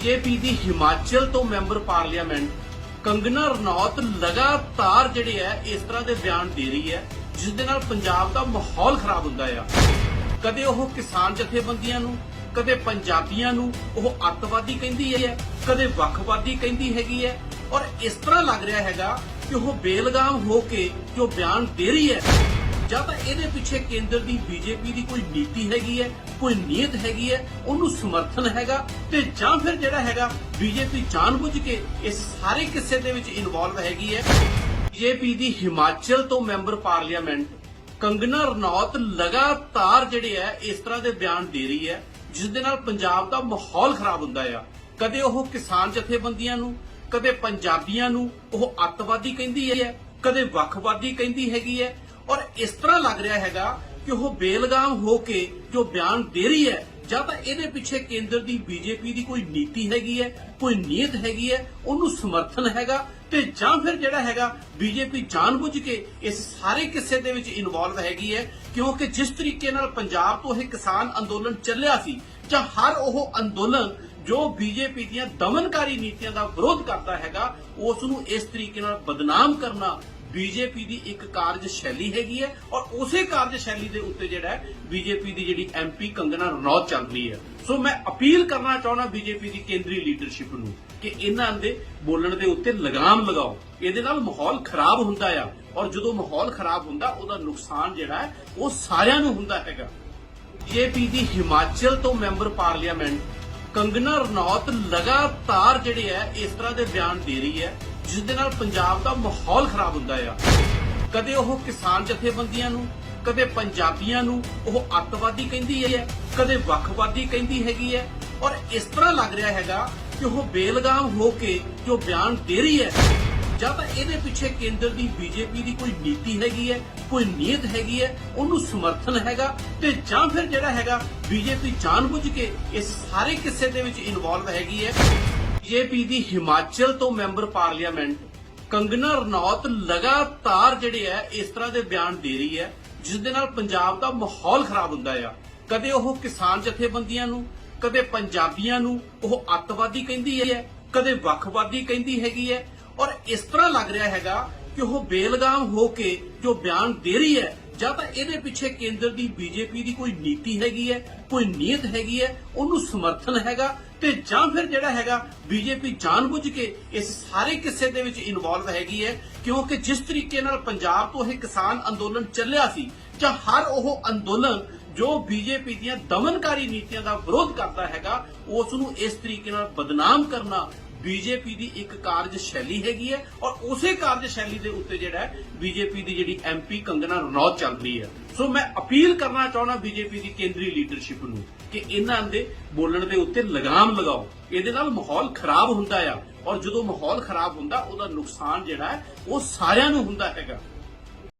BJP ਦੀ ਹਿਮਾਚਲ ਤੋਂ member parliament Kangana Ranaut ਲਗਾਤਾਰ ਜਿਹੜੇ ਹੈ ਇਸ ਤਰ੍ਹਾਂ ਦੇ ਬਿਆਨ ਦੇ ਰਹੀ ਹੈ, ਜਿਸ ਦੇ ਨਾਲ ਪੰਜਾਬ ਦਾ ਮਾਹੌਲ ਖਰਾਬ ਹੁੰਦਾ ਆ। ਕਦੇ ਉਹ ਕਿਸਾਨ ਜਥੇਬੰਦੀਆਂ ਨੂੰ, ਕਦੇ ਪੰਜਾਬੀਆਂ ਨੂੰ ਉਹ ਅੱਤਵਾਦੀ ਕਹਿੰਦੀ ਹੈ, ਕਦੇ ਵੱਖਵਾਦੀ ਕਹਿੰਦੀ ਹੈਗੀ ਹੈ। ਔਰ ਇਸ ਤਰ੍ਹਾਂ ਲੱਗ ਰਿਹਾ ਹੈਗਾ ਕਿ ਉਹ ਬੇਲਗਾਮ ਹੋ ਕੇ ਜੋ ਬਿਆਨ ਦੇ ਰਹੀ ਹੈ ਜਾਂ ਤਾਂ ਇਹਦੇ ਪਿੱਛੇ ਕੇਂਦਰ ਦੀ ਬੀਜੇਪੀ ਦੀ ਕੋਈ ਨੀਤੀ ਹੈਗੀ ਹੈ, ਕੋਈ ਨੀਅਤ ਹੈਗੀ ਹੈ, ਉਹਨੂੰ ਸਮਰਥਨ ਹੈਗਾ ਤੇ ਜਾਂ ਫਿਰ ਜਿਹੜਾ ਹੈਗਾ ਬੀਜੇਪੀ ਜਾਣਬੁੱਝ ਕੇ ਇਸ ਸਾਰੇ ਕਿਸੇ ਦੇ ਵਿੱਚ ਇਨਵੋਲਵ ਹੈਗੀ ਹੈ। ਬੀਜੇਪੀ ਦੀ ਹਿਮਾਚਲ ਤੋਂ ਮੈਂਬਰ ਪਾਰਲੀਮੈਂਟ ਕੰਗਨਾ ਰਣੌਤ ਲਗਾਤਾਰ ਜਿਹੜੇ ਹੈ ਇਸ ਤਰ੍ਹਾਂ ਦੇ ਬਿਆਨ ਦੇ ਰਹੀ ਹੈ, ਜਿਸ ਦੇ ਨਾਲ ਪੰਜਾਬ ਦਾ ਮਾਹੌਲ ਖਰਾਬ ਹੁੰਦਾ ਆ। ਕਦੇ ਉਹ ਕਿਸਾਨ ਜਥੇਬੰਦੀਆਂ ਨੂੰ, ਕਦੇ ਪੰਜਾਬੀਆਂ ਨੂੰ ਉਹ ਅੱਤਵਾਦੀ ਕਹਿੰਦੀ ਹੈ, ਕਦੇ ਵੱਖਵਾਦੀ ਕਹਿੰਦੀ ਹੈਗੀ ਹੈ ਔਰ ਇਸ ਤਰ੍ਹਾਂ ਲੱਗ ਰਿਹਾ ਹੈਗਾ ਕਿ ਉਹ ਬੇਲਗਾਮ ਹੋ ਕੇ ਜੋ ਬਿਆਨ ਦੇ ਰਹੀ ਹੈ, ਜਾਂ ਤਾਂ ਇਹਦੇ ਪਿੱਛੇ ਕੇਂਦਰ ਦੀ ਬੀਜੇਪੀ ਦੀ ਕੋਈ ਨੀਤੀ ਹੈਗੀ ਹੈ, ਕੋਈ ਨੀਅਤ ਹੈਗੀ ਹੈ, ਉਹਨੂੰ ਸਮਰਥਨ ਹੈਗਾ ਤੇ ਜਾਂ ਫਿਰ ਜਿਹੜਾ ਹੈਗਾ ਬੀਜੇਪੀ ਜਾਣਬੁੱਝ ਕੇ ਇਸ ਸਾਰੇ ਕਿੱਸੇ ਦੇ ਵਿੱਚ ਇਨਵੋਲਵ ਹੈਗੀ ਹੈ, ਕਿਉਂਕਿ ਜਿਸ ਤਰੀਕੇ ਨਾਲ ਪੰਜਾਬ ਤੋਂ ਇਹ ਕਿਸਾਨ ਅੰਦੋਲਨ ਚੱਲਿਆ ਸੀ, ਜਾਂ ਹਰ ਉਹ ਅੰਦੋਲਨ ਜੋ ਬੀਜੇਪੀ ਦੀਆਂ ਦਮਨਕਾਰੀ ਨੀਤੀਆਂ ਦਾ ਵਿਰੋਧ ਕਰਦਾ ਹੈਗਾ, ਉਸ ਨੂੰ ਇਸ ਤਰੀਕੇ ਨਾਲ ਬਦਨਾਮ ਕਰਨਾ ਬੀਜੇਪੀ ਦੀ ਇੱਕ ਕਾਰਜ ਸ਼ੈਲੀ ਹੈਗੀ ਹੈ ਔਰ ਉਸੇ ਕਾਰਜ ਸ਼ੈਲੀ ਦੇ ਉੱਤੇ ਜਿਹੜਾ ਹੈ ਬੀਜੇਪੀ ਦੀ ਜਿਹੜੀ ਐਮਪੀ ਕੰਗਨਾ ਰਣੌਤ ਚੱਲ ਰਹੀ ਹੈ। ਸੋ ਮੈਂ ਅਪੀਲ ਕਰਨਾ ਚਾਹੁੰਦਾ ਬੀਜੇਪੀ ਦੀ ਕੇਂਦਰੀ ਲੀਡਰਸ਼ਿਪ ਨੂੰ ਕਿ ਇਹਨਾਂ ਦੇ ਬੋਲਣ ਦੇ ਉੱਤੇ ਲਗਾਮ ਲਗਾਓ। ਇਹਦੇ ਨਾਲ ਮਾਹੌਲ ਖਰਾਬ ਹੁੰਦਾ ਆ ਔਰ ਜਦੋਂ ਮਾਹੌਲ ਖਰਾਬ ਹੁੰਦਾ, ਉਹਦਾ ਨੁਕਸਾਨ ਜਿਹੜਾ ਉਹ ਸਾਰਿਆਂ ਨੂੰ ਹੁੰਦਾ ਹੈਗਾ। ਬੀਜੇਪੀ ਦੀ ਹਿਮਾਚਲ ਤੋਂ ਮੈਂਬਰ ਪਾਰਲੀਮੈਂਟ ਕੰਗਨਾ ਰਣੌਤ ਲਗਾਤਾਰ ਜਿਹੜੇ ਹੈ, ਇਸ ਤਰ੍ਹਾਂ ਦੇ ਬਿਆਨ ਦੇ ਰਹੀ ਹੈ। ਜਿਸ ਦੇ ਨਾਲ ਪੰਜਾਬ ਦਾ ਮਾਹੌਲ ਖਰਾਬ ਹੁੰਦਾ ਆ। ਕਦੇ ਉਹ ਕਿਸਾਨ ਜਥੇਬੰਦੀਆਂ ਨੂੰ, ਕਦੇ ਪੰਜਾਬੀਆਂ ਨੂੰ ਉਹ ਅੱਤਵਾਦੀ ਕਹਿੰਦੀ ਹੈ, ਕਦੇ ਵੱਖਵਾਦੀ ਕਹਿੰਦੀ ਹੈਗੀ ਹੈ। ਔਰ ਇਸ ਤਰ੍ਹਾਂ ਲੱਗ ਰਿਹਾ ਹੈਗਾ ਕਿ ਉਹ ਬੇਲਗਾਮ ਹੋ ਕੇ ਜੋ ਬਿਆਨ ਦੇ ਰਹੀ ਹੈ, ਜਾਂ ਤਾਂ ਇਹਦੇ ਪਿੱਛੇ ਕੇਂਦਰ ਦੀ ਬੀਜੇਪੀ ਦੀ ਕੋਈ ਨੀਤੀ ਹੈਗੀ ਹੈ, ਕੋਈ ਨੀਅਤ ਹੈਗੀ ਹੈ, ਉਹਨੂੰ ਸਮਰਥਨ ਹੈਗਾ ਤੇ ਜਾਂ ਫਿਰ ਜਿਹੜਾ ਹੈਗਾ ਬੀਜੇਪੀ ਜਾਣਬੁੱਝ ਕੇ ਇਸ ਸਾਰੇ ਕਿੱਸੇ ਦੇ ਵਿੱਚ ਇਨਵੋਲਵ ਹੈਗੀ ਹੈ। ਬੀਜੇਪੀ ਦੀ ਹਿਮਾਚਲ ਤੋਂ ਮੈਂਬਰ ਪਾਰਲੀਮੈਂਟ ਕੰਗਨਾ ਰਣੌਤ ਲਗਾਤਾਰ ਜਿਹੜੇ ਹੈ ਇਸ ਤਰ੍ਹਾਂ ਦੇ ਬਿਆਨ ਦੇ ਰਹੀ ਹੈ, ਜਿਸ ਦੇ ਨਾਲ ਪੰਜਾਬ ਦਾ ਮਾਹੌਲ ਖਰਾਬ ਹੁੰਦਾ ਆ। ਕਦੇ ਉਹ ਕਿਸਾਨ ਜਥੇਬੰਦੀਆਂ ਨੂੰ, ਕਦੇ ਪੰਜਾਬੀਆਂ ਨੂੰ ਉਹ ਅੱਤਵਾਦੀ ਕਹਿੰਦੀ ਹੈ, ਕਦੇ ਵੱਖਵਾਦੀ ਕਹਿੰਦੀ ਹੈਗੀ ਹੈ। ਔਰ ਇਸ ਤਰ੍ਹਾਂ ਲੱਗ ਰਿਹਾ ਹੈਗਾ ਕਿ ਉਹ ਬੇਲਗਾਮ ਹੋ ਕੇ ਜੋ ਬਿਆਨ ਦੇ ਰਹੀ ਹੈ ਜਾਂ ਤਾਂ ਇਹਦੇ ਪਿੱਛੇ ਕੇਂਦਰ ਦੀ ਬੀਜੇਪੀ ਦੀ ਕੋਈ ਨੀਤੀ ਹੈਗੀ ਹੈ, ਕੋਈ ਨੀਅਤ ਹੈਗੀ ਹੈ, ਉਹਨੂੰ ਸਮਰਥਨ ਹੈਗਾ ਤੇ ਜਾਂ ਫਿਰ ਜਿਹੜਾ ਹੈਗਾ ਬੀਜੇਪੀ ਜਾਣਬੁੱਝ ਕੇ ਇਸ ਸਾਰੇ ਕਿੱਸੇ ਦੇ ਵਿੱਚ ਇਨਵੋਲਵ ਹੈਗੀ ਹੈ, ਕਿਉਂਕਿ ਜਿਸ ਤਰੀਕੇ ਨਾਲ ਪੰਜਾਬ ਤੋਂ ਇਹ ਕਿਸਾਨ ਅੰਦੋਲਨ ਚੱਲਿਆ ਸੀ, ਜਾਂ ਹਰ ਉਹ ਅੰਦੋਲਨ ਜੋ ਬੀਜੇਪੀ ਦੀਆਂ ਦਮਨਕਾਰੀ ਨੀਤੀਆਂ ਦਾ ਵਿਰੋਧ ਕਰਦਾ ਹੈਗਾ, ਉਸ ਨੂੰ ਇਸ ਤਰੀਕੇ ਨਾਲ ਬਦਨਾਮ ਕਰਨਾ ਬੀਜੇਪੀ ਦੀ ਇੱਕ ਕਾਰਜ ਸ਼ੈਲੀ ਹੈਗੀ ਹੈ ਔਰ ਉਸੇ ਕਾਰਜ ਸ਼ੈਲੀ ਦੇ ਉੱਤੇ ਜਿਹੜਾ ਬੀਜੇਪੀ ਦੀ ਜਿਹੜੀ ਐਮਪੀ ਕੰਗਨਾ ਰਣੌਤ ਚੱਲ ਰਹੀ ਹੈ। ਸੋ ਮੈਂ ਅਪੀਲ ਕਰਨਾ ਚਾਹੁੰਦਾ ਬੀਜੇਪੀ ਦੀ ਕੇਂਦਰੀ ਲੀਡਰਸ਼ਿਪ ਨੂੰ ਕਿ ਇਹਨਾਂ ਦੇ ਬੋਲਣ ਦੇ ਉੱਤੇ ਲਗਾਮ ਲਗਾਓ। ਇਹਦੇ ਨਾਲ ਮਾਹੌਲ ਖਰਾਬ ਹੁੰਦਾ ਆ ਔਰ ਜਦੋਂ ਮਾਹੌਲ ਖਰਾਬ ਹੁੰਦਾ, ਉਹਦਾ ਨੁਕਸਾਨ ਜਿਹੜਾ ਹੈ, ਉਹ ਸਾਰਿਆਂ ਨੂੰ ਹੁੰਦਾ ਹੈਗਾ।